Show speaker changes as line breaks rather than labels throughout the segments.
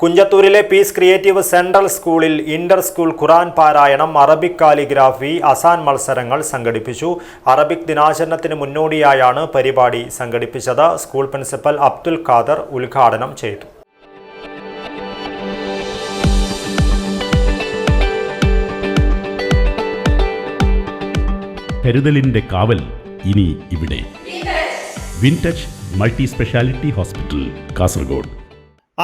കുഞ്ചത്തൂരിലെ peace creative central സ്കൂളിൽ inter school ഖുറാൻ പാരായണം അറബിക് കാലിഗ്രാഫി അസാൻ മത്സരങ്ങൾ സംഘടിപ്പിച്ചു. അറബിക് ദിനാചരണത്തിന് മുന്നോടിയായാണ് പരിപാടി സംഘടിപ്പിച്ചത്. സ്കൂൾ പ്രിൻസിപ്പൽ അബ്ദുൽ ഖാദർ ഉദ്ഘാടനം ചെയ്തു.
കരുതലിന്റെ കാവൽ ഇനി ഇവിടെ. Wintouch multi speciality hospital Kasaragod.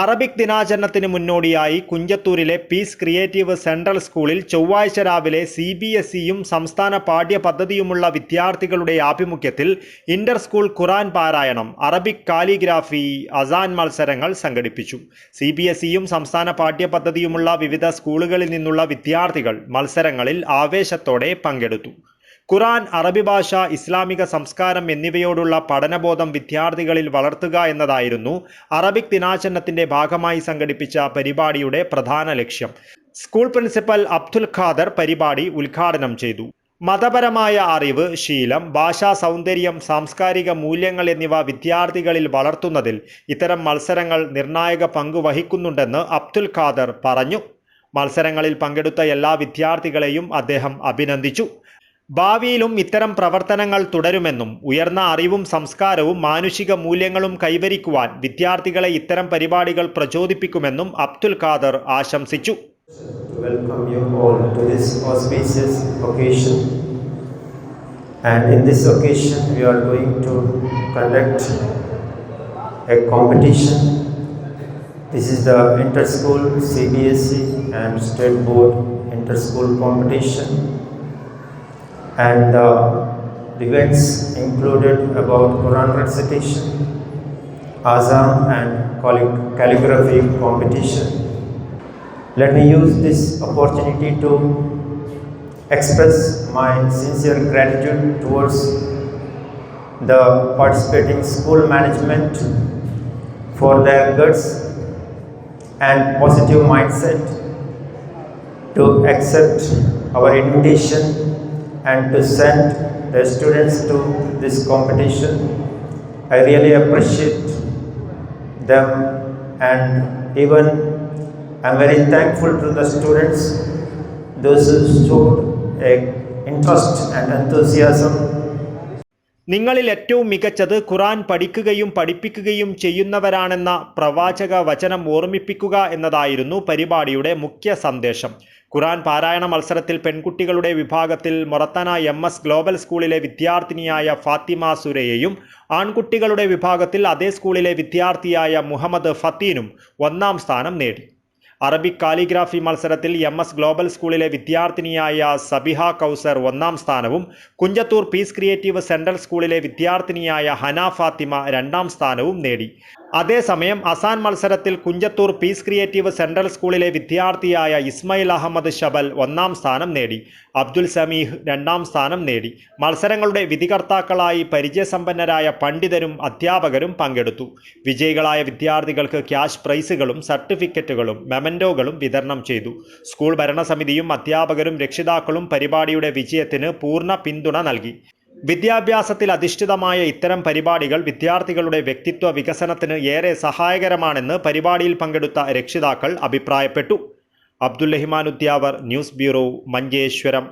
Arabic ദിനാചരണത്തിന് മുന്നോടിയായി കുഞ്ചത്തൂരിലെ പീസ് ക്രിയേറ്റീവ് സെൻട്രൽ സ്കൂളിൽ ചൊവ്വാഴ്ച രാവിലെ സി ബി എസ് ഇയും സംസ്ഥാന പാഠ്യപദ്ധതിയുമുള്ള വിദ്യാർത്ഥികളുടെ ആഭിമുഖ്യത്തിൽ ഇന്റർ സ്കൂൾ ഖുറാൻ പാരായണം അറബിക് കാലിഗ്രാഫി അസാൻ മത്സരങ്ങൾ സംഘടിപ്പിച്ചു. സി ബി എസ് ഇയും സംസ്ഥാന പാഠ്യപദ്ധതിയുമുള്ള വിവിധ സ്കൂളുകളിൽ നിന്നുള്ള വിദ്യാർത്ഥികൾ മത്സരങ്ങളിൽ ആവേശത്തോടെ പങ്കെടുത്തു. ഖുറാൻ അറബി ഭാഷ ഇസ്ലാമിക സംസ്കാരം എന്നിവയോടുള്ള പഠനബോധം വിദ്യാർത്ഥികളിൽ വളർത്തുക എന്നതായിരുന്നു അറബിക് ദിനാചരണത്തിന്റെ ഭാഗമായി സംഘടിപ്പിച്ച പരിപാടിയുടെ പ്രധാന ലക്ഷ്യം. സ്കൂൾ പ്രിൻസിപ്പൽ അബ്ദുൽ ഖാദർ പരിപാടി ഉദ്ഘാടനം ചെയ്തു. മതപരമായ അറിവ് ശീലം ഭാഷാ സൗന്ദര്യം സാംസ്കാരിക മൂല്യങ്ങൾ എന്നിവ വിദ്യാർത്ഥികളിൽ വളർത്തുന്നതിൽ ഇത്തരം മത്സരങ്ങൾ നിർണായക പങ്ക് വഹിക്കുന്നുണ്ടെന്ന് അബ്ദുൽ ഖാദർ പറഞ്ഞു. മത്സരങ്ങളിൽ പങ്കെടുത്ത എല്ലാ വിദ്യാർത്ഥികളെയും അദ്ദേഹം അഭിനന്ദിച്ചു. ഭാവിയിലും ഇത്തരം പ്രവർത്തനങ്ങൾ തുടരുമെന്നും ഉയർന്ന അറിവും സംസ്കാരവും മാനുഷിക മൂല്യങ്ങളും കൈവരിക്കുവാൻ വിദ്യാർത്ഥികളെ ഇത്തരം പരിപാടികൾ പ്രചോദിപ്പിക്കുമെന്നും അബ്ദുൽ ഖാദർ ആശംസിച്ചു.
And the events included about Quran recitation, Azam and calli- calligraphy competition. Let me use this opportunity to express my sincere gratitude towards the participating school management for their guts and positive mindset to accept our invitation and to send the students to this competition. I really appreciate them and even I'm very thankful to the students, those who showed a interest and enthusiasm
നിങ്ങളിൽ ഏറ്റവും മികച്ചത് ഖുറാൻ പഠിക്കുകയും പഠിപ്പിക്കുകയും ചെയ്യുന്നവരാണെന്ന പ്രവാചക വചനം ഓർമ്മിപ്പിക്കുക എന്നതായിരുന്നു പരിപാടിയുടെ മുഖ്യ സന്ദേശം. ഖുറാൻ പാരായണ മത്സരത്തിൽ പെൺകുട്ടികളുടെ വിഭാഗത്തിൽ മൊറത്തന എം എസ് ഗ്ലോബൽ സ്കൂളിലെ വിദ്യാർത്ഥിനിയായ ഫാത്തിമ സുരയെയും ആൺകുട്ടികളുടെ വിഭാഗത്തിൽ അതേ സ്കൂളിലെ വിദ്യാർത്ഥിയായ മുഹമ്മദ് ഫത്തീനും ഒന്നാം സ്ഥാനം നേടി. അറബിക് കാലിഗ്രാഫി മത്സരത്തിൽ എം എസ് ഗ്ലോബൽ സ്കൂളിലെ വിദ്യാർത്ഥിനിയായ സബിഹ കൗസർ ഒന്നാം സ്ഥാനവും കുഞ്ചത്തൂർ പീസ് ക്രിയേറ്റീവ് സെൻട്രൽ സ്കൂളിലെ വിദ്യാർത്ഥിനിയായ ഹന ഫാത്തിമ രണ്ടാം സ്ഥാനവും നേടി. അതേസമയം അസാൻ മത്സരത്തിൽ കുഞ്ചത്തൂർ പീസ് ക്രിയേറ്റീവ് സെൻട്രൽ സ്കൂളിലെ വിദ്യാർത്ഥിയായ ഇസ്മയിൽ അഹമ്മദ് ഷബൽ ഒന്നാം സ്ഥാനം നേടി അബ്ദുൽ സമീഹ് രണ്ടാം സ്ഥാനം നേടി. മത്സരങ്ങളുടെ വിധികർത്താക്കളായി പരിചയസമ്പന്നരായ പണ്ഡിതരും അധ്യാപകരും പങ്കെടുത്തു. വിജയികളായ വിദ്യാർത്ഥികൾക്ക് ക്യാഷ് പ്രൈസുകളും സർട്ടിഫിക്കറ്റുകളും മെമന്റോകളും വിതരണം ചെയ്തു. സ്കൂൾ ഭരണസമിതിയും അധ്യാപകരും രക്ഷിതാക്കളും പരിപാടിയുടെ വിജയത്തിന് പൂർണ പിന്തുണ നൽകി. വിദ്യാഭ്യാസത്തിൽ അധിഷ്ഠിതമായ ഇത്തരം പരിപാടികൾ വിദ്യാർത്ഥികളുടെ വ്യക്തിത്വ വികസനത്തിന് ഏറെ സഹായകരമാണെന്ന് പരിപാടിയിൽ പങ്കെടുത്ത രക്ഷിതാക്കൾ അഭിപ്രായപ്പെട്ടു. Abdul Rahiman Udyavar news bureau Manjeshwaram.